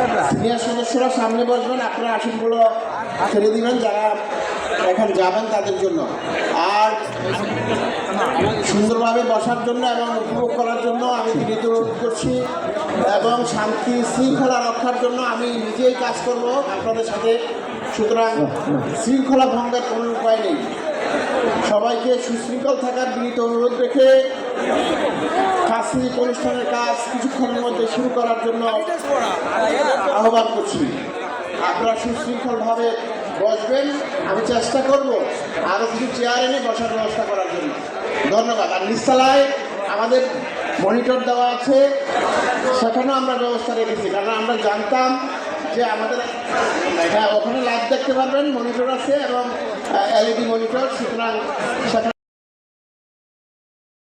দাঁড়ান। সিনিয়র সদস্যরা সামনে বসবেন আপনারা আসনগুলো ছেড়ে দিবেন যারা এখন যাবেন তাদের জন্য। আর সুন্দরভাবে বসার জন্য এবং উপভোগ করার জন্য আমি বিনীত অনুরোধ করছি এবং শান্তি শৃঙ্খলা রক্ষার জন্য আমি নিজেই কাজ করব আপনাদের সাথে। সুতরাং শৃঙ্খলা ভঙ্গের কোনো উপায় নেই। সবাইকে সুশৃঙ্খল থাকার বিনীত অনুরোধ রেখে সাংস্কৃতিক অনুষ্ঠানের কাজ কিছুক্ষণের মধ্যে শুরু করার জন্য আহ্বান করছি। আপনারা সুশৃঙ্খলভাবে বসবেন। আমি চেষ্টা করব আরও কিছু চেয়ার এনে বসার ব্যবস্থা করার জন্য। ধন্যবাদ। আর নিস্তালায় আমাদের মনিটর দেওয়া আছে। সেখানেও আমরা ব্যবস্থা রেখেছি। কারণ আমরা জানতাম যে আমাদের হ্যাঁ ওখানে লাইভ দেখতে পারবেন মনিটর আছে এবং এলইডি মনিটর সুতরাং